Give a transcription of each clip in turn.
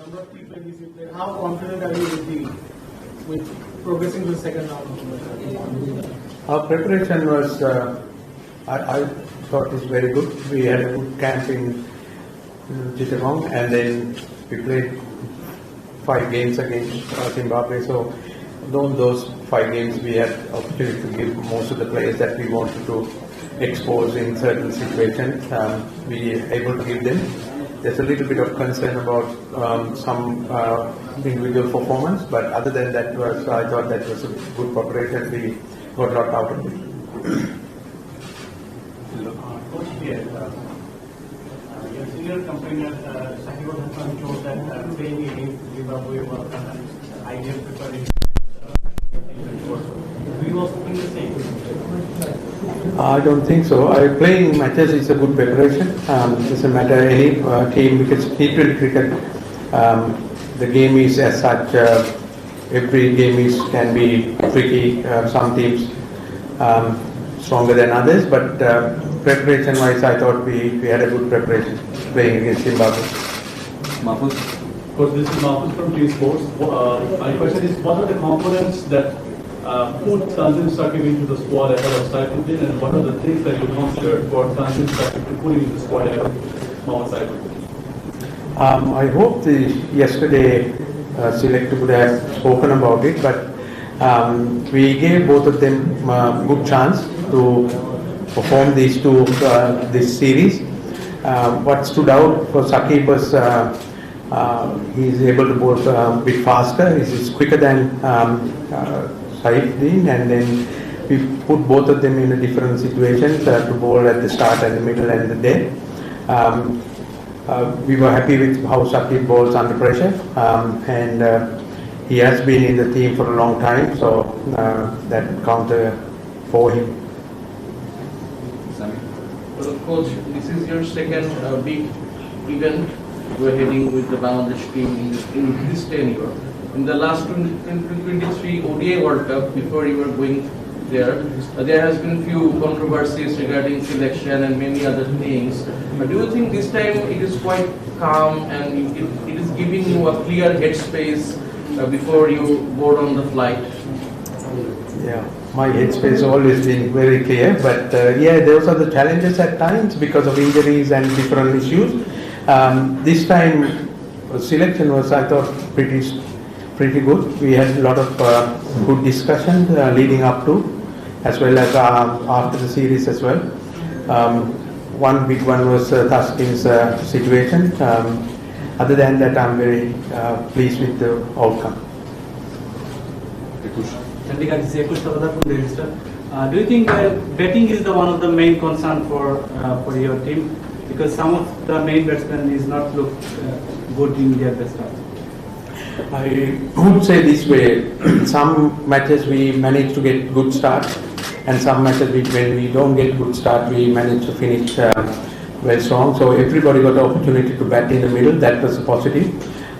number of T20s you played, how confident are you with the, with progressing to the second round? Our preparation was, uh, I, I thought is very good. We had a good camp in Chittagong and then we played five games against uh, Zimbabwe. So those, those five games we had opportunity to give most of the players that we wanted to expose in certain situations. Um, we able to give them. There's a little bit of concern about um, some uh, individual performance, but other than that was, I thought that was a good preparation. We got a lot out of it. Uh, uh, your senior uh, that uh. Do you also think the same? I don't think so. I playing matches is a good preparation. Um, doesn't matter any uh, team because T20 cricket, um, the game is as such. Uh, every game is can be tricky. Uh, some teams um, stronger than others, but uh, preparation-wise, I thought we, we had a good preparation playing against Zimbabwe. of course, this is Mahfouz from T Sports. Uh, My question is, what are the components that uh, put Sanjay Sakib into the squad ahead of Saifuddin, and what are the things that you considered for Sanjay Sakib to put into the squad ahead of Mohammad Saifuddin? Um, I hope the yesterday uh, selector would have spoken about it, but um, we gave both of them uh, good chance to perform these two uh, this series. Uh, what stood out for Sakib was uh, uh, he is able to bowl a bit faster. He is quicker than um, uh, Saifuddin, and then we put both of them in a different situations uh, to bowl at the start, and the middle, and the day. Um, uh, we were happy with how Sakib bowls under pressure, um, and uh, he has been in the team for a long time, so uh, that counter for him. Sami? So, Coach, this is your second uh, big event we're heading with the Bangladesh team in, in this tenure. In the last 2023 ODI World Cup, before you were going there, uh, there has been few controversies regarding selection and many other things. Uh, do you think this time it is quite calm and it, it is giving you a clear headspace uh, before you board on the flight? Yeah, my headspace always been very clear, but uh, yeah, those are the challenges at times because of injuries and different issues. Um, this time, uh, selection was, I thought, pretty pretty good. We had a lot of uh, good discussion uh, leading up to, as well as uh, after the series as well. Um, one big one was uh, Thaskin's uh, situation. Um, other than that, I'm very uh, pleased with the outcome. Rikush? Chandika, this is Akush Tavadar from Register. Uh, do you think uh, betting is the one of the main concern for uh, for your team? Because some of the main batsmen is not look uh, good in their best start. I would say this way, some matches we manage to get good start and some matches we, when we don't get good start, we manage to finish uh, strong. So everybody got the opportunity to bat in the middle, that was a positive.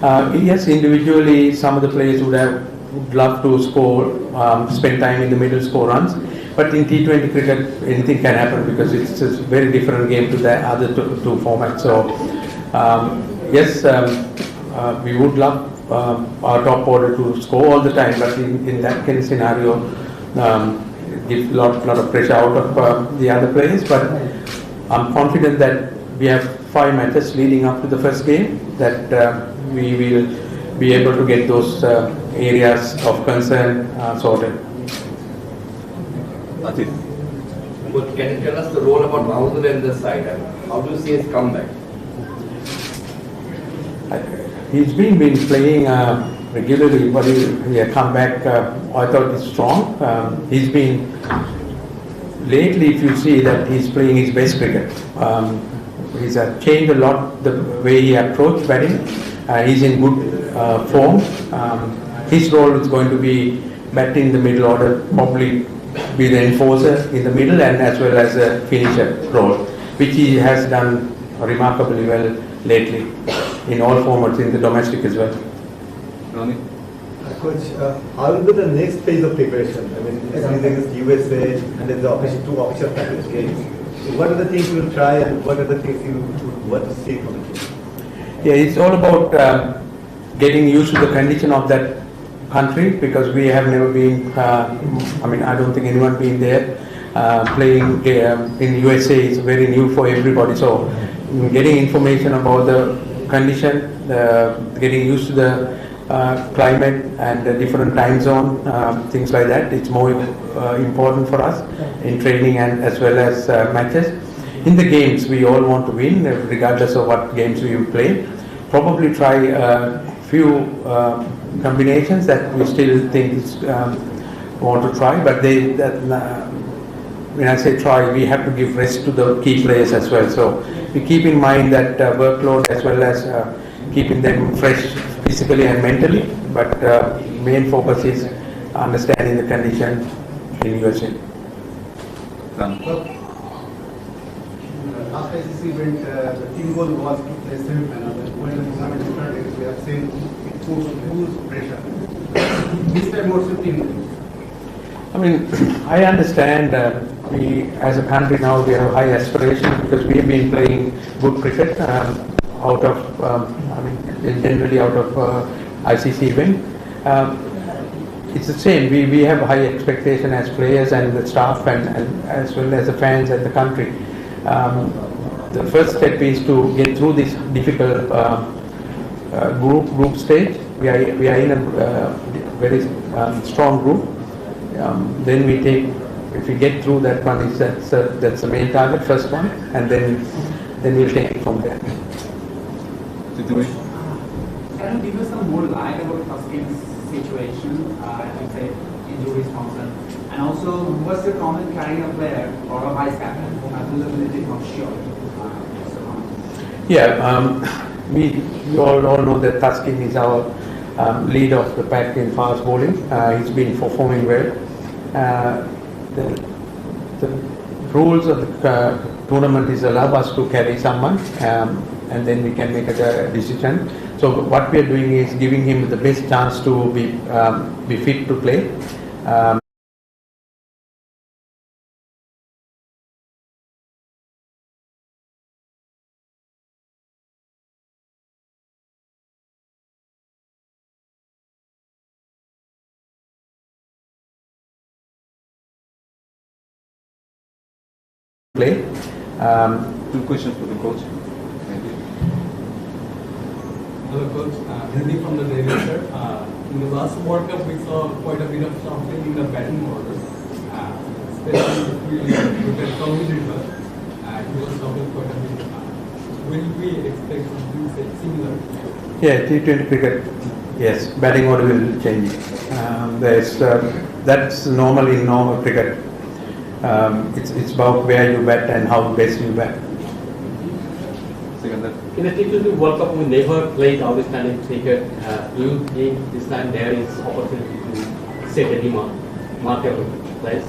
Uh, yes, individually, some of the players would have would love to score, um, spend time in the middle, score runs. But in T20 cricket, anything can happen because it's a very different game to the other two, two formats. So um, yes, um, uh, we would love um, our top order to score all the time, but in, in that kind of scenario, um, give lot lot of pressure out of uh, the other players. But I'm confident that we have five matches leading up to the first game that uh, we will be able to get those uh, areas of concern uh, sorted. Atif? But can you tell us the role about Mahmoud in this side how do you see his comeback? He's been been playing uh, regularly, but he, he come back. Uh, I thought he's strong. Um, he's been lately. If you see that he's playing his best cricket. Um, he's uh, changed a lot the way he approached batting. Uh, he's in good uh, form. Um, his role is going to be batting in the middle order, probably be the enforcer in the middle and as well as a finisher role, which he has done remarkably well lately in all formats, in the domestic as well. Ronnie? Coach, uh, how will be the next phase of preparation? I mean, everything is USA and then the official, two official practice games. So what are the things you will try and what are the things you would want to see from the team? Yeah, it's all about uh, getting used to the condition of that country because we have never been, uh, I mean, I don't think anyone been there. Uh, playing um, in USA is very new for everybody, so mm, getting information about the condition, uh, getting used to the uh, climate and the different time zone, um, things like that, it's more uh, important for us in training and as well as uh, matches. In the games, we all want to win, uh, regardless of what games we play. Probably try a few uh, combinations that we still think um, want to try, but they, that, uh, when I say try, we have to give rest to the key players as well. So we keep in mind that uh, workload as well as uh, keeping them fresh physically and mentally, but uh, main focus is understanding the condition in USA. Ram. Last ICC event, uh, the team goal was to play semi-final, but when the tournament started, we have seen it puts huge pressure. This time what's the team? I mean, I understand uh, we, as a country now, we have high aspirations because we have been playing good cricket um, out of, um, I mean, generally out of uh, ICC event. Um, it's the same, we, we have high expectation as players and the staff and, and as well as the fans and the country. Um, the first step is to get through this difficult um, uh, group group stage. We are we are in a uh, very um, strong group. Um, then we take if we get through that one is that's uh, that's the main target first one, and then then we'll take it from there. Siddhu Can you give us some more light about Tuskeg's situation, uh, I would say injuries concern? And also, what's the common carrying a player or a vice captain whose ability is not sure? Uh, what's the common? Yeah, um, we, we all, all know that Tuskin is our um, leader of the pack in fast bowling. Uh, he's been performing well. Uh, the, the rules of the uh, tournament is allow us to carry someone um, and then we can make a uh, decision. So what we are doing is giving him the best chance to be, um, be fit to play. Um, play. Um, Two questions for the coach. Hello, coach. Uh, Hildy from the Daily Sir. Uh, in the last World Cup, we saw quite a bit of softening in the batting order. Uh, especially if we look at Tommy River, uh, he was softening quite a bit. Uh, will we expect something similar? Yeah, T20 cricket, yes, batting order will change. Um, there's, uh, that's normal in normal cricket. Um, it's, it's about where you bet and how best you bet. Second. In the T20 World Cup, we never played outstanding cricket. Uh, do you think this time there is opportunity to set any mark, markable place?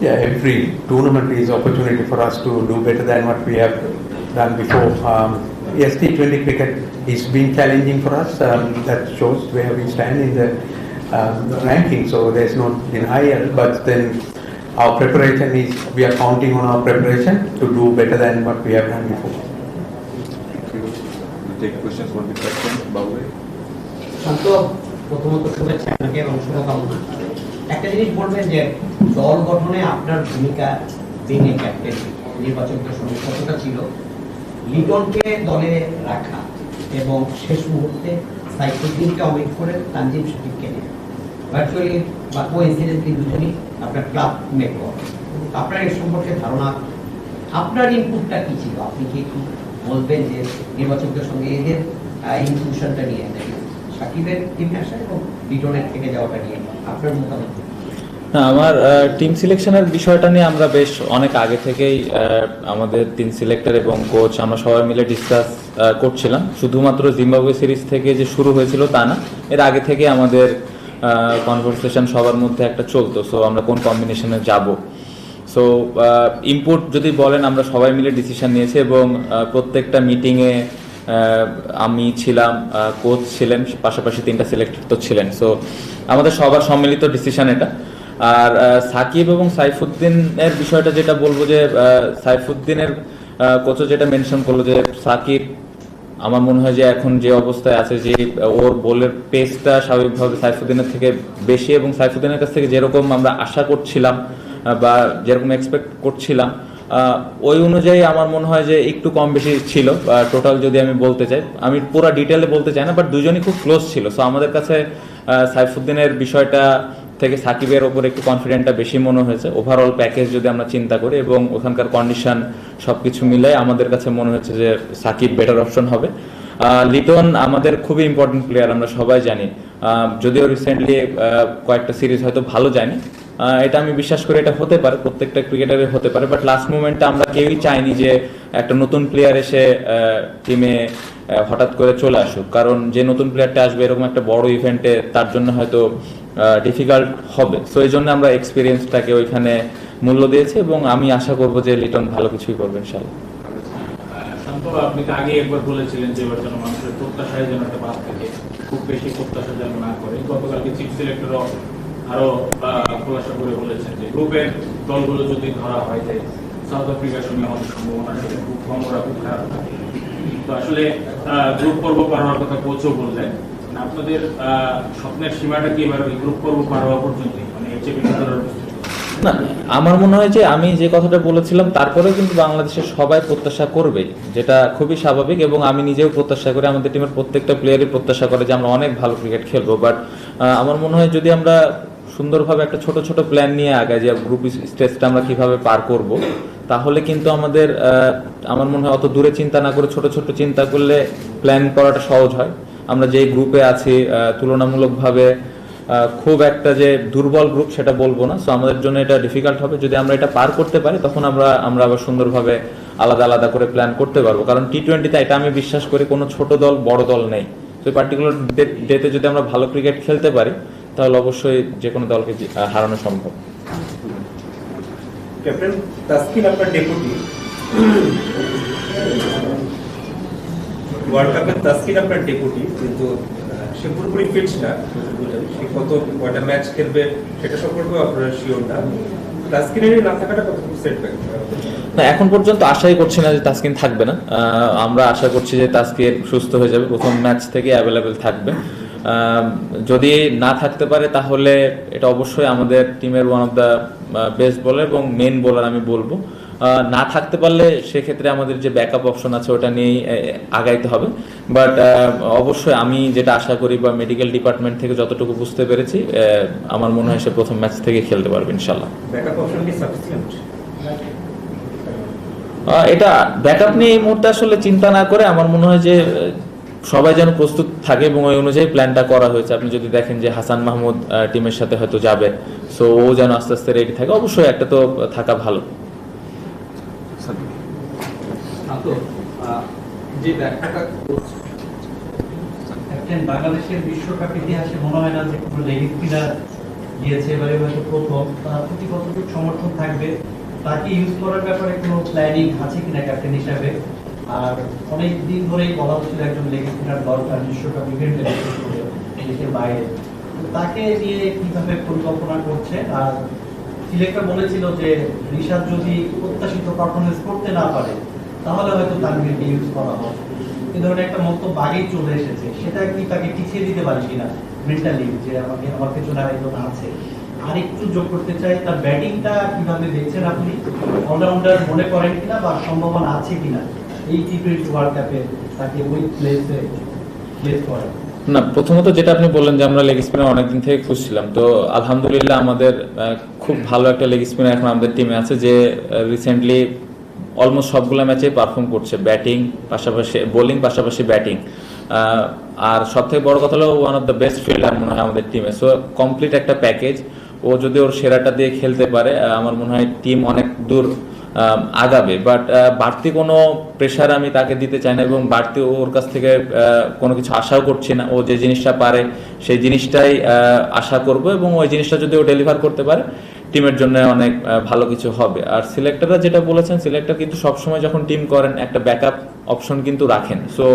Yeah, every tournament is opportunity for us to do better than what we have done before. Um, yes, T20 cricket is been challenging for us. Um, that shows where we stand in the ranking. So there's no denial. But then our preparation is we are counting on our preparation to do better than what we have done before. Thank you. We take questions for the question. Babu. প্রথমত শুভেচ্ছা আপনাকে এবং শুভকামনা একটা জিনিস বলবেন যে দল গঠনে আপনার ভূমিকা এ ক্যাপ্টেন নির্বাচকদের সঙ্গে কতটা ছিল লিটনকে দলে রাখা এবং শেষ মুহূর্তে সাইফুদ্দিনকে অমিট করে তানজিম শফিককে নেয় ভার্চুয়ালি বা কো ইনসিডেন্টলি দুজনই আপনার ক্লাব মেট আপনার এর সম্পর্কে ধারণা, আপনার ইনপুটটা কি ছিল? আপনি কি একটু বলবেন যে নির্বাচকদের সঙ্গে এদের ইনক্লুশনটা নিয়ে? সাকিবের টিমে আসা এবং লিটনের থেকে যাওয়াটা নিয়ে? আপনার মতামত? না, আমার টিম সিলেকশনের বিষয়টা নিয়ে আমরা বেশ অনেক আগে থেকেই আমাদের তিন সিলেক্টর এবং কোচ আমরা সবাই মিলে ডিসকাস করছিলাম। শুধুমাত্র জিম্বাবুয়ে সিরিজ থেকে যে শুরু হয়েছিল তা না, এর আগে থেকে আমাদের কনভারসেশন সবার মধ্যে একটা চলতো সো আমরা কোন কম্বিনেশনে যাব? সো ইনপুট যদি বলেন, আমরা সবাই মিলে ডিসিশন নিয়েছি এবং প্রত্যেকটা মিটিংয়ে আমি ছিলাম কোচ ছিলেন, পাশাপাশি তিনটা সিলেক্টেড তো ছিলেন। সো আমাদের সবার সম্মিলিত ডিসিশন এটা। আর সাকিব এবং সাইফুদ্দিনের বিষয়টা যেটা বলব যে সাইফুদ্দিনের কোচও যেটা মেনশন করল যে, সাকিব আমার মনে হয় যে এখন যে অবস্থায় আছে, যে ওর বলের পেসটা স্বাভাবিকভাবে সাইফুদ্দিনের থেকে বেশি এবং সাইফুদ্দিনের কাছ থেকে যেরকম আমরা আশা করছিলাম বা যেরকম এক্সপেক্ট করছিলাম ওই অনুযায়ী আমার মনে হয় যে একটু কম বেশি ছিল টোটাল যদি আমি বলতে চাই, আমি পুরো ডিটেলে বলতে চাই না বাট দুজনই খুব ক্লোজ ছিল। সো আমাদের কাছে সাইফুদ্দিনের বিষয়টা থেকে সাকিবের ওপর একটু কনফিডেন্টটা বেশি মনে হয়েছে। ওভারঅল প্যাকেজ যদি আমরা চিন্তা করি এবং ওখানকার কন্ডিশন সব কিছু মিলে আমাদের কাছে মনে হচ্ছে যে সাকিব বেটার অপশন হবে। লিটন আমাদের খুবই ইম্পর্টেন্ট প্লেয়ার আমরা সবাই জানি। যদিও রিসেন্টলি কয়েকটা সিরিজ হয়তো ভালো জানি এটা আমি বিশ্বাস করি এটা হতে পারে, প্রত্যেকটা ক্রিকেটারের হতে পারে। বাট লাস্ট মোমেন্টে আমরা কেউই চাইনি যে একটা নতুন প্লেয়ার এসে টিমে হঠাৎ করে চলে আসুক। কারণ যে নতুন প্লেয়ারটা আসবে এরকম একটা বড় ইভেন্টে তার জন্য হয়তো ডিফিকাল্ট হবে। সো এই জন্য আমরা এক্সপিরিয়েন্সটাকে ওইখানে মূল্য দিয়েছি এবং আমি আশা করব যে লিটন ভালো কিছুই করবে ইনশাল্লাহ আপনি আগে একবার বলেছিলেন যে এবার যেন মানুষের প্রত্যাশায় যেন একটা খুব বেশি প্রত্যাশা যেন না করে। গতকালকে চিফ সিলেক্টরও আরও খোলাসা করে বলেছেন যে গ্রুপের দলগুলো যদি ধরা হয় যে সাউথ আফ্রিকার সঙ্গে আমাদের সম্ভাবনা সেটা খুব কম, ওরা খুব খারাপ থাকে। তো আসলে গ্রুপ পর্ব পার হওয়ার কথা কোচও বললেন। আপনাদের স্বপ্নের সীমাটা কি এবার পার হওয়া পর্যন্ত না, আমার মনে হয় যে আমি যে কথাটা বলেছিলাম, তারপরেও কিন্তু বাংলাদেশের সবাই প্রত্যাশা করবে, যেটা খুবই স্বাভাবিক এবং আমি নিজেও প্রত্যাশা করি, আমাদের টিমের প্রত্যেকটা প্লেয়ারই প্রত্যাশা করে যে আমরা অনেক ভালো ক্রিকেট খেলব। বাট আমার মনে হয় যদি আমরা সুন্দরভাবে একটা ছোট ছোট প্ল্যান নিয়ে আগাই যে গ্রুপ স্টেজটা আমরা কীভাবে পার করব, তাহলে কিন্তু আমাদের আমার মনে হয় অত দূরে চিন্তা না করে ছোট ছোট চিন্তা করলে প্ল্যান করাটা সহজ হয়। আমরা যে গ্রুপে আছি তুলনামূলকভাবে খুব একটা যে দুর্বল গ্রুপ সেটা বলব না। সো আমাদের জন্য এটা ডিফিকাল্ট হবে। যদি আমরা এটা পার করতে পারি, তখন আমরা আমরা আবার সুন্দরভাবে আলাদা আলাদা করে প্ল্যান করতে পারব। কারণ টি টোয়েন্টিতে এটা আমি বিশ্বাস করি, কোনো ছোট দল, বড় দল নেই। তো পার্টিকুলার ডেতে যদি আমরা ভালো ক্রিকেট খেলতে পারি, তাহলে অবশ্যই যে কোনো দলকে হারানো সম্ভব। ক্যাপ্টেন তাসকিন, আপনার ডেপুটি ওয়ার্ল্ড কাপের আপনার ডেপুটি কিন্তু সে পুরোপুরি ফিট না সে কত, কয়টা ম্যাচ খেলবে সেটা শিওর না। এখন পর্যন্ত আশাই করছি না যে তাসকিন থাকবে না। আমরা আশা করছি যে তাসকিন সুস্থ হয়ে যাবে, প্রথম ম্যাচ থেকে অ্যাভেলেবেল থাকবে। যদি না থাকতে পারে, তাহলে এটা অবশ্যই আমাদের টিমের one of the best bowler এবং মেন বোলার আমি বলব। না থাকতে পারলে সেক্ষেত্রে আমাদের যে ব্যাকআপ অপশন আছে ওটা নিয়েই আগাইতে হবে। বাট অবশ্যই আমি যেটা আশা করি বা মেডিকেল ডিপার্টমেন্ট থেকে যতটুকু বুঝতে পেরেছি আমার মনে হয় সে প্রথম ম্যাচ থেকে খেলতে পারবে ইনশাল্লাহ ব্যাকআপ অপশন কি সাফিসিয়েন্ট এটা ব্যাকআপ নিয়ে এই মুহূর্তে আসলে চিন্তা না করে আমার মনে হয় যে সবাই যেন প্রস্তুত থাকে এবং ওই অনুযায়ী প্ল্যানটা করা হয়েছে। আপনি যদি দেখেন যে হাসান মাহমুদ টিমের সাথে হয়তো যাবে সো ও যেন আস্তে আস্তে রেডি থাকে অবশ্যই একটা তো থাকা ভালো। ক্যাপ্টেন, বাংলাদেশের বিশ্বকাপ ইতিহাসে মনে হয় না যে কোনো লেগ স্পিনার গিয়েছে এবারে হয়তো প্রথম, তার প্রতি কতটুকু সমর্থন থাকবে তাকে ইউজ করার ব্যাপারে কোনো প্ল্যানিং আছে কিনা ক্যাপ্টেন হিসাবে? আর অনেক দিন ধরেই বলা হচ্ছিল একজন লেগ স্পিনার দরকার বিশ্বকাপ ইভেন্টে দেশের বাইরে। তাকে নিয়ে কীভাবে পরিকল্পনা করছে? আর সিলেক্টর বলেছিল যে ঋষাদ যদি প্রত্যাশিত পারফরমেন্স করতে না পারে তাহলে হয়তো তানভীরকে ইউজ করা হবে এ ধরনের একটা মন্তব্য আগেই চলে এসেছে। সেটা কি তাকে পিছিয়ে দিতে পারে কিনা? মেন্টালি যে আমাকে, আমার পেছনে আরেকজন আছে। আর একটু যোগ করতে চাই, তার ব্যাটিংটা কীভাবে দেখছেন আপনি? অলরাউন্ডার মনে করেন কিনা বা সম্ভাবনা আছে কিনা? এই টি টোয়েন্টি ওয়ার্ল্ড কাপে তাকে ওই প্লেসে প্লেস করার না, প্রথমত যেটা আপনি বললেন যে আমরা লেগ স্পিনার অনেকদিন থেকে খুঁজছিলাম, তো আলহামদুলিল্লাহ আমাদের খুব ভালো একটা লেগ স্পিনার এখন আমাদের টিমে আছে যে রিসেন্টলি অলমোস্ট সবগুলো ম্যাচে পারফর্ম করছে ব্যাটিং পাশাপাশি বোলিং পাশাপাশি ব্যাটিং আর সব থেকে বড় কথা হলো one of the best fielder মনে হয় আমাদের টিমে সো কমপ্লিট একটা প্যাকেজ ও যদি ওর সেরাটা দিয়ে খেলতে পারে আমার মনে হয় টিম অনেক দূর আগাবে। বাট বাড়তি কোনো প্রেশার আমি তাকে দিতে চাই না এবং বাড়তি ওর কাছ থেকে কোনো কিছু আশাও করছি না। ও যে জিনিসটা পারে, সেই জিনিসটাই আশা করব এবং ওই জিনিসটা যদি ও ডেলিভার করতে পারে টিমের জন্য অনেক ভালো কিছু হবে। আর সিলেক্টররা যেটা বলেছেন, সিলেক্টর কিন্তু সবসময় যখন টিম করেন, একটা ব্যাকআপ অপশন কিন্তু রাখেন। সো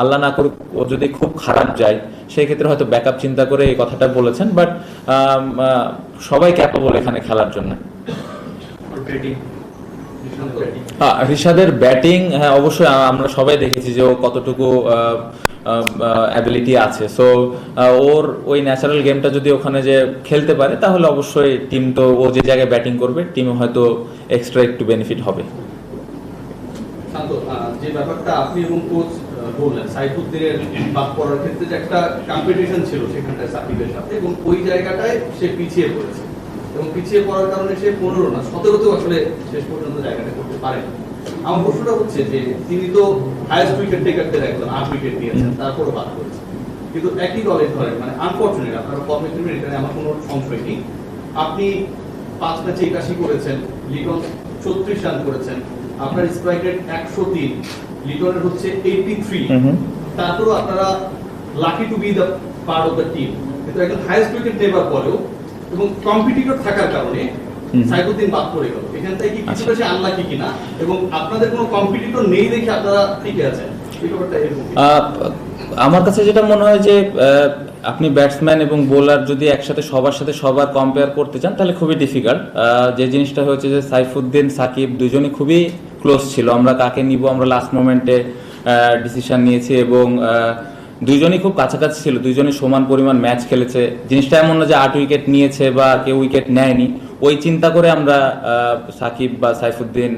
আল্লাহ না করুক, ও যদি খুব খারাপ যায়, সেই ক্ষেত্রে হয়তো ব্যাকআপ চিন্তা করে এই কথাটা বলেছেন বাট সবাই ক্যাপাবল এখানে খেলার জন্য। রিশাদের ব্যাটিং হ্যাঁ অবশ্যই আমরা সবাই দেখেছি যে ও কতটুকু অ্যাবিলিটি আছে। সো ওর ওই ন্যাচারাল গেমটা যদি ওখানে যে খেলতে পারে, তাহলে অবশ্যই টিম তো ও যে জায়গায় ব্যাটিং করবে টিমে হয়তো এক্সট্রা একটু বেনিফিট হবে। যে ব্যাপারটা আপনি এবং কোচ বললেন, সাইফুদ্দিনের বাদ পড়ার ক্ষেত্রে যে একটা কম্পিটিশন ছিল সেখানটায় সাকিবের সাথে, এবং ওই জায়গাটায় সে পিছিয়ে পড়েছে। এবং পিছিয়ে পড়ার কারণে সে পনেরো না সতেরোতেও আসলে শেষ পর্যন্ত জায়গাটা করতে পারেন আমার প্রশ্নটা হচ্ছে যে তিনি তো হায়েস্ট উইকেট টেকারদের একজন আট উইকেট দিয়েছেন তারপরও বাদ করেছেন কিন্তু একই দলে ধরেন মানে আনফর্চুনেট আপনারা কমে ফিরবেন এখানে আমার কোনো সংশয় নেই। আপনি পাঁচ ম্যাচে একাশি করেছেন লিটন ছত্রিশ রান করেছেন আপনার স্ট্রাইক রেট একশো তিন লিটনের হচ্ছে এইটি থ্রি তারপরেও আপনারা lucky to be the part of the team কিন্তু একজন হাইয়েস্ট উইকেট নেবার পরেও এবং কম্পিটিটর থাকার কারণে সাইফুদ্দিন বাদ পড়ে গেল। এখান থেকে কি কিছুটা সে আনলাকি কিনা এবং আপনাদের কোনো কম্পিটিটর নেই দেখে আপনারা টিকে আছেন? আমার কাছে যেটা মনে হয় যে আপনি ব্যাটসম্যান এবং বোলার যদি একসাথে সবার সাথে সবার কম্পেয়ার করতে চান তাহলে খুবই ডিফিকাল্ট যে জিনিসটা হয়েছে যে সাইফুদ্দিন সাকিব দুজনই খুবই ক্লোজ ছিল। আমরা কাকে নিব আমরা লাস্ট মোমেন্টে ডিসিশন নিয়েছি এবং আহ, দুইজনই খুব কাছাকাছি ছিল দুইজনই সমান পরিমাণ ম্যাচ খেলেছে। জিনিসটা এমন না যে আট উইকেট নিয়েছে বা কেউ উইকেট নেয়নি। ওই চিন্তা করে আমরা সাকিব বা সাইফুদ্দিন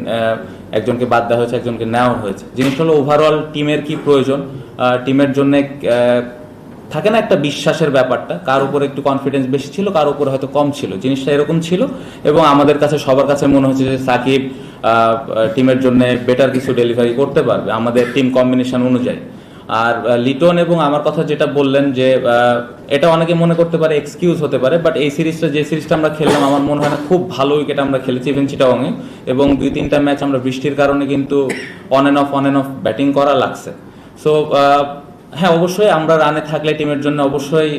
একজনকে বাদ দেওয়া হয়েছে একজনকে নেওয়া হয়েছে। জিনিসটা হলো ওভারঅল টিমের কি প্রয়োজন? টিমের জন্য থাকে না একটা বিশ্বাসের ব্যাপারটা কার উপরে একটু কনফিডেন্স বেশি ছিল কার উপরে হয়তো কম ছিল। জিনিসটা এরকম ছিল এবং আমাদের কাছে সবার কাছে মনে হচ্ছে যে সাকিব টিমের জন্য বেটার কিছু ডেলিভারি করতে পারবে আমাদের টিম কম্বিনেশন অনুযায়ী। আর লিটন এবং আমার কথা যেটা বললেন যে এটা অনেকে মনে করতে পারে এক্সকিউজ হতে পারে বাট এই সিরিজটা, যে সিরিজটা আমরা খেললাম, আমার মনে হয় না খুব ভালো উইকেট আমরা খেলেছি ইভেন চিটাগংয়ে এবং দুই তিনটা ম্যাচ আমরা বৃষ্টির কারণে কিন্তু on and off on and off batting করা লাগছে। সো হ্যাঁ অবশ্যই আমরা রানে থাকলে টিমের জন্য অবশ্যই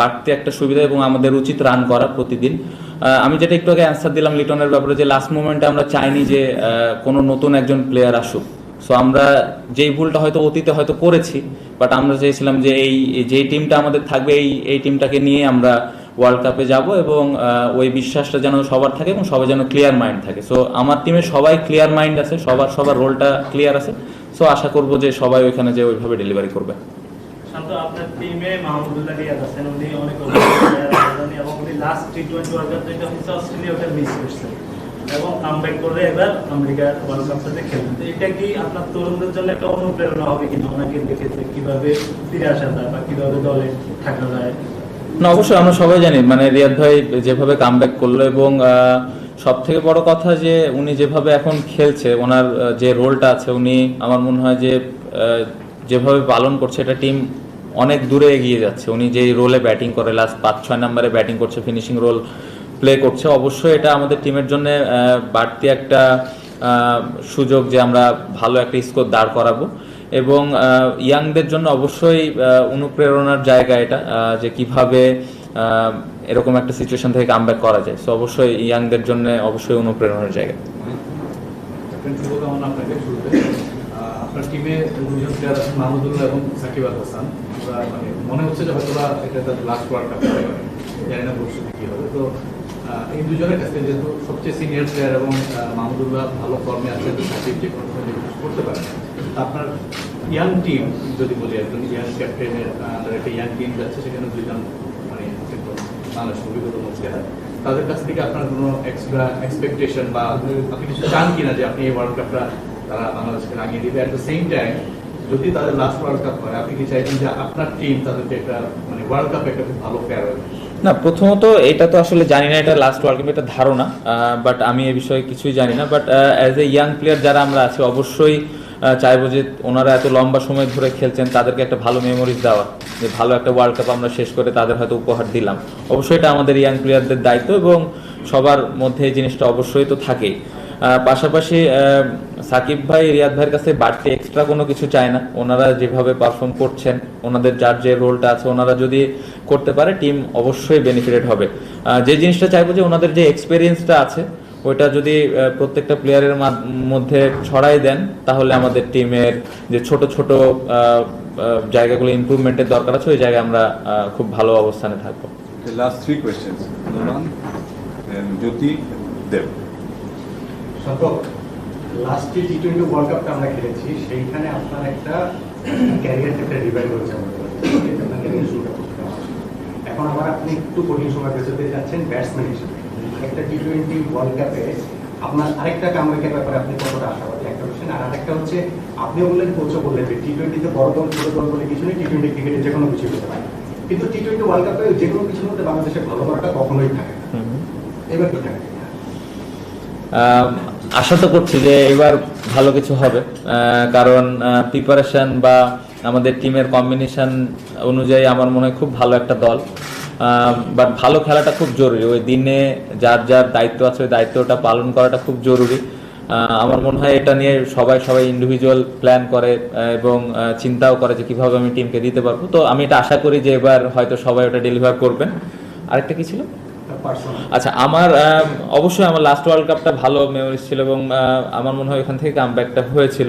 বাড়তি একটা সুবিধা এবং আমাদের উচিত রান করা প্রতিদিন। আমি যেটা একটু আগে অ্যান্সার দিলাম লিটনের ব্যাপারে যে লাস্ট মোমেন্টে আমরা চাইনি যে কোনো নতুন একজন প্লেয়ার আসুক। সো আমরা যেই ভুলটা হয়তো অতীতে হয়তো করেছি বাট আমরা চেয়েছিলাম যে এই, যেই টিমটা আমাদের থাকবে, এই এই টিমটাকে নিয়ে আমরা ওয়ার্ল্ড কাপে যাব এবং ওই বিশ্বাসটা যেন সবার থাকে এবং সবাই যেন ক্লিয়ার মাইন্ড থাকে। সো আমার টিমে সবাই ক্লিয়ার মাইন্ড আছে, সবার সবার রোলটা ক্লিয়ার আছে। সো আশা করব যে সবাই ওইখানে যে ওইভাবে ডেলিভারি করবে। আপনার টিমে মাহমুদুল্লাহ আছেন উনি অনেক last T twenty world cup যেটা হচ্ছে অস্ট্রেলিয়া ওটা মিস করছেন। এবং কামব্যাক করে এবার আমেরিকার ওয়ার্ল্ড কাপটাতে খেলবেন তো এটা কি আপনার তরুণদের জন্য একটা অনুপ্রেরণা হবে কিনা? ওনাকে দেখেছে কীভাবে ফিরে আসা যায় বা কীভাবে দলে থাকা যায়। না, অবশ্যই আমরা সবাই জানি মানে রিয়াদ ভাই যেভাবে কামব্যাক করল এবং সব থেকে বড় কথা যে উনি যেভাবে এখন খেলছে, ওনার যে রোলটা আছে, উনি আমার মনে হয় যে যেভাবে পালন করছে, এটা টিম অনেক দূরে এগিয়ে যাচ্ছে। উনি যে রোলে ব্যাটিং করে লাস্ট পাঁচ ছয় নম্বরে ব্যাটিং করছে ফিনিশিং রোল প্লে করছে। অবশ্যই এটা আমাদের টিমের জন্য বাড়তি একটা সুযোগ যে আমরা ভালো একটা স্কোর দাঁড় করাবো। এবং ইয়াংদের জন্য অবশ্যই অনুপ্রেরণার জায়গা এটা যে কীভাবে এরকম একটা সিচুয়েশন থেকে কামব্যাক করা যায়। সো অবশ্যই ইয়াংদের জন্য অবশ্যই অনুপ্রেরণার জায়গা। মানে হচ্ছে যে হয়তো এই দুজনের কাছে যেহেতু সবচেয়ে সিনিয়র প্লেয়ার এবং মাহমুদুল্লাহ ভালো ফর্মে আছে সাকিব যে কোনো করতে পারে আপনার ইয়াং টিম যদি বলি, একজন ইয়াং ক্যাপ্টেনের আন্ডার একটা ইয়াং টিম যাচ্ছে, সেখানে দুজন মানে বাংলাদেশ অভিজ্ঞতম প্লেয়ার তাদের কাছ থেকে আপনার কোনো এক্সট্রা এক্সপেকটেশন বা আপনি কিছু চান কিনা যে আপনি এই ওয়ার্ল্ড কাপটা তারা বাংলাদেশকে রাঙিয়ে দিবে? অ্যাট দ্য সেম টাইম যদি তাদের লাস্ট ওয়ার্ল্ড কাপ হয়, আপনি কি চাইছেন যে আপনার টিম তাদেরকে একটা মানে ওয়ার্ল্ড কাপে একটা খুব ভালো প্লেয়ার হবে না, প্রথমত এটা তো আসলে জানি না, এটা লাস্ট ওয়ার্ল্ড কাপ এটা ধারণা বাট আমি এ বিষয়ে কিছুই জানি না but as a young player যারা আমরা আছি, অবশ্যই চাইব যে ওনারা এত লম্বা সময় ধরে খেলছেন, তাদেরকে একটা ভালো মেমোরিজ দেওয়া, যে ভালো একটা ওয়ার্ল্ড কাপ আমরা শেষ করে তাদের হয়তো উপহার দিলাম। অবশ্যই এটা আমাদের ইয়াং প্লেয়ারদের দায়িত্ব এবং সবার মধ্যে এই জিনিসটা অবশ্যই তো থাকেই। পাশাপাশি সাকিব ভাই রিয়াদ ভাইয়ের কাছে বাড়তি এক্সট্রা কোনো কিছু চায় না। ওনারা যেভাবে পারফর্ম করছেন ওনাদের যার যে রোলটা আছে ওনারা যদি করতে পারে টিম অবশ্যই বেনিফিটেড হবে। যে জিনিসটা চাইব যে ওনাদের যে এক্সপিরিয়েন্সটা আছে ওইটা যদি প্রত্যেকটা প্লেয়ারের মধ্যে ছড়াই দেন তাহলে আমাদের টিমের যে ছোট ছোট জায়গাগুলো ইম্প্রুভমেন্টের দরকার আছে ওই জায়গায় আমরা খুব ভালো অবস্থানে থাকব। The last three questions. Noman, last যে টি টোয়েন্টি ওয়ার্ল্ড কাপটা আমরা খেলেছি সেইখানে আপনার একটা ক্যারিয়ারটা একটা রিভাইভ হয়েছে ক্যারিয়ার শুরুটা করতে এখন আবার আপনি একটু কঠিন সময় পেছতে যাচ্ছেন ব্যাটসম্যান হিসেবে। একটা টি টোয়েন্টি ওয়ার্ল্ড কাপে আপনার আরেকটা ব্যাপারে আপনি কতটা আশাবাদী? একটা কোশ্চেন আর আরেকটা হচ্ছে আপনিও বললেন কোচও বললেন যে টি টোয়েন্টিতে বড় দল ছোট দল বলে কিছু নেই টি টোয়েন্টি ক্রিকেটে যে কোনো কিছু হতে পারে। কিন্তু টি টোয়েন্টি ওয়ার্ল্ড কাপে যে কোনো কিছুর মধ্যে বাংলাদেশের ভালো করাটা কখনোই থাকে না। এবার কি থাকে? আশা তো করছি যে এবার ভালো কিছু হবে। কারণ প্রিপারেশন বা আমাদের টিমের কম্বিনেশন অনুযায়ী আমার মনে হয় খুব ভালো একটা দল। বাট ভালো খেলাটা খুব জরুরি। ওই দিনে যার যার দায়িত্ব আছে, ওই দায়িত্বটা পালন করাটা খুব জরুরি। আমার মনে হয় এটা নিয়ে সবাই সবাই ইন্ডিভিজুয়াল প্ল্যান করে এবং চিন্তাও করে যে কীভাবে আমি টিমকে দিতে পারব। তো আমি এটা আশা করি যে এবার হয়তো সবাই ওটা ডেলিভার করবেন। আরেকটা কি ছিল? আচ্ছা আমার অবশ্যই আমার লাস্ট ওয়ার্ল্ড কাপটা ভালো মেমোরিজ ছিল এবং আমার মনে হয় ওখান থেকে কামব্যাকটা হয়েছিল।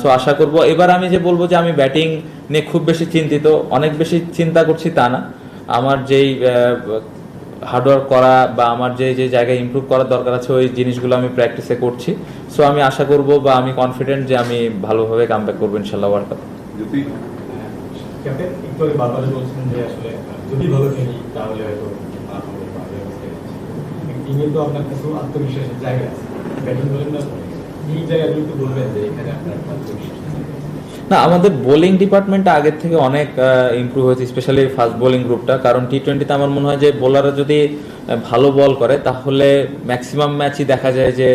সো আশা করব এবার আমি যে বলব যে আমি ব্যাটিং নিয়ে খুব বেশি চিন্তিত অনেক বেশি চিন্তা করছি তা না। আমার যেই হার্ডওয়ার্ক করা বা আমার যে যে জায়গায় ইমপ্রুভ করার দরকার আছে ওই জিনিসগুলো আমি প্র্যাকটিসে করছি। সো আমি আশা করব বা আমি কনফিডেন্ট যে আমি ভালোভাবে কামব্যাক করব ইনশাল্লাহ ওয়ার্ল্ড কাপ একটু বারবার বলছিলেন যে আসলে যদি ভালো খেলি তাহলে হয়তো আর হবে বা এই অবস্থায় আছি। টিমে তো আপনার কিছু আত্মবিশ্বাসের জায়গা আছে। ব্যাটিং বলেন না বলবেন যে এখানে আপনার আত্মবিশ্বাস না, আমাদের বোলিং ডিপার্টমেন্টটা আগের থেকে অনেক ইমপ্রুভ হয়েছে স্পেশালি ফাস্ট বোলিং গ্রুপটা কারণ টি টোয়েন্টিতে আমার মনে হয় যে বোলাররা যদি ভালো বল করে, তাহলে ম্যাক্সিমাম ম্যাচই দেখা যায় যে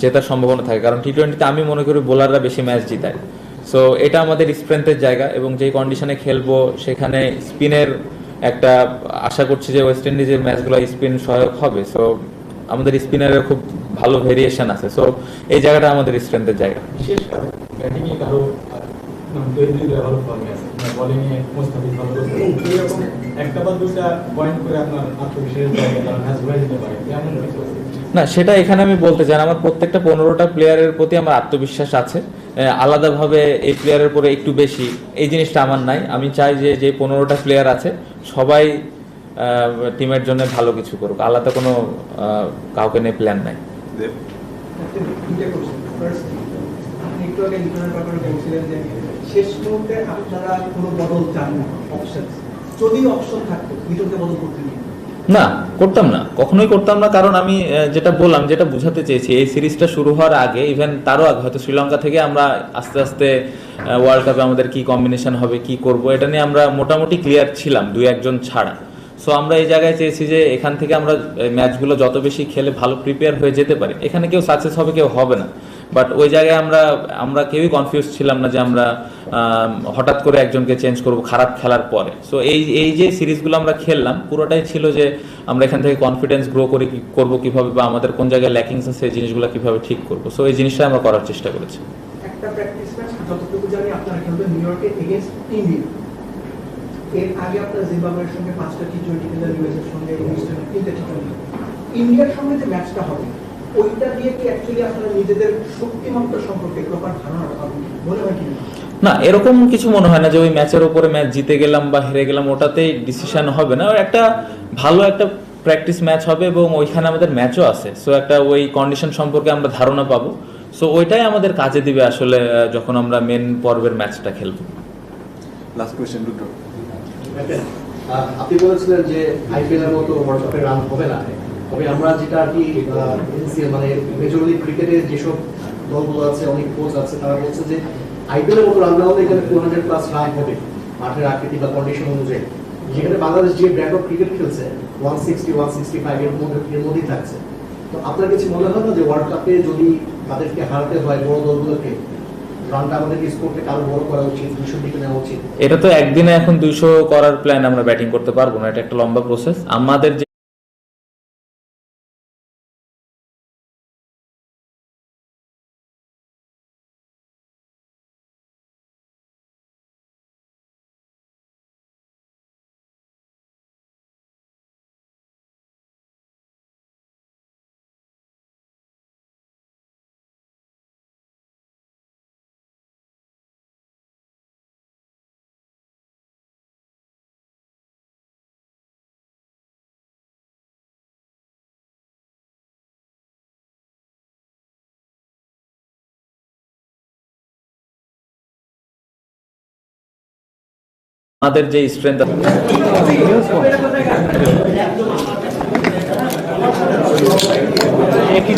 জেতার সম্ভাবনা থাকে। কারণ টি টোয়েন্টিতে আমি মনে করি বোলাররা বেশি ম্যাচ জিতায়। সো এটা আমাদের স্ট্রেংথের জায়গা এবং যেই কন্ডিশনে খেলব, সেখানে স্পিনের একটা আশা করছি যে ওয়েস্ট ইন্ডিজের ম্যাচগুলো স্পিন সহায়ক হবে। সো আমাদের স্পিনারের খুব ভালো ভেরিয়েশন আছে। সো এই জায়গাটা আমাদের স্ট্রেংথের জায়গা। বিশেষ করে করে আছে। না সেটা এখানে আমি বলতে চাই আমার প্রত্যেকটা পনেরোটা প্লেয়ারের প্রতি আমার আত্মবিশ্বাস আছে। আলাদাভাবে এই প্লেয়ারের পরে একটু বেশি। এই জিনিসটা আমার নাই। আমি চাই যে যে পনেরোটা প্লেয়ার আছে সবাই টিমের জন্য ভালো কিছু করুক। আলাদা কোনো কাউকে নিয়ে প্ল্যান নাই। শেষ মুহূর্তে আপনারা কোনো বদল চান না অপশন যদি অপশন থাকতো ভিতরকে বদল করতে না, করতাম না। কখনোই করতাম না, কারণ আমি যেটা বললাম, যেটা বোঝাতে চেয়েছি, এই সিরিজটা শুরু হওয়ার আগে ইভেন তারও আগে, হয়তো শ্রীলঙ্কা থেকে আমরা আস্তে আস্তে ওয়ার্ল্ড কাপে আমাদের কি কম্বিনেশন হবে, কি করব, এটা নিয়ে আমরা মোটামুটি ক্লিয়ার ছিলাম, দুই একজন ছাড়া। সো আমরা এই জায়গায় চেয়েছি যে, এখান থেকে আমরা ম্যাচগুলো যত বেশি খেলে ভালো প্রিপেয়ার হয়ে যেতে পারি। এখানে কেউ সাকসেস হবে, কেউ হবে না। বাট ওই জায়গায় আমরা আমরা কেউই কনফিউজ ছিলাম না যে আমরা হঠাৎ করে একজনকে চেঞ্জ করব খারাপ খেলার পরে। সো এই এই যে সিরিজগুলো আমরা খেললাম, পুরোটাই ছিল যে আমরা এখান থেকে কনফিডেন্স গ্রো করে করব কীভাবে বা আমাদের কোন জায়গায় ল্যাকিংস আছে সেই জিনিসগুলো কীভাবে ঠিক করব। সো এই জিনিসটা আমরা করার চেষ্টা করেছি। একটা প্র্যাকটিস ম্যাচ যতটুকু জানি আপনারা খেলবেন নিউ ইয়র্কে এগেনস্ট ইন্ডিয়া এর আগে আপনার জিম্বাবুয়ের সঙ্গে পাঁচটা টি টোয়েন্টি খেলেন ইউএসের সঙ্গে ইন্ডিয়ার সঙ্গে যে ম্যাচটা হবে ওইটা দিয়ে কি অ্যাকচুয়ালি আপনারা নিজেদের শক্তিমত্তা সম্পর্কে প্রপার ধারণা মনে হয় কি না? এরকম কিছু মনে হয় না যে ওই ম্যাচের উপরে ম্যাচ জিতে গেলাম বা হেরে গেলাম ওটাতেই ডিসিশন হবে না। একটা ভালো একটা প্র্যাকটিস ম্যাচ হবে এবং ওইখানে আমাদের ম্যাচও আছে। সো একটা ওই কন্ডিশন সম্পর্কে আমরা ধারণা পাবো। সো ওইটাই আমাদের কাজে দিবে আসলে যখন আমরা মেন পর্বের ম্যাচটা খেলব। লাস্ট কোয়েশ্চেন দুটো আপনি বলেছিলেন যে আইপিএল এর মতো ওয়ার্ল্ড কাপের রান হবে না। তবে আমরা যেটা আর কি মানে মেজর লিগ যেসব দলগুলো আছে, অনেক কোচ আছে, তারা বলছে যে আইপিএল এর মতো রান হলে এখানে ফোর হান্ড্রেড প্লাস রান হবে মাঠের আকৃতি বা কন্ডিশন অনুযায়ী। যেখানে বাংলাদেশ যে ব্র্যান্ড অফ ক্রিকেট খেলছে one sixty one sixty five এর মধ্যে, এর মধ্যেই থাকছে। তো আপনার মনে হয় না যে ওয়ার্ল্ড কাপে যদি তাদেরকে হারাতে হয় বড় দলগুলোকে এটা তো একদিনে এখন দুইশো করার প্ল্যান আমরা ব্যাটিং করতে পারব না, এটা একটা লম্বা প্রসেস আমাদের আমাদের যে স্ট্রেংথ একই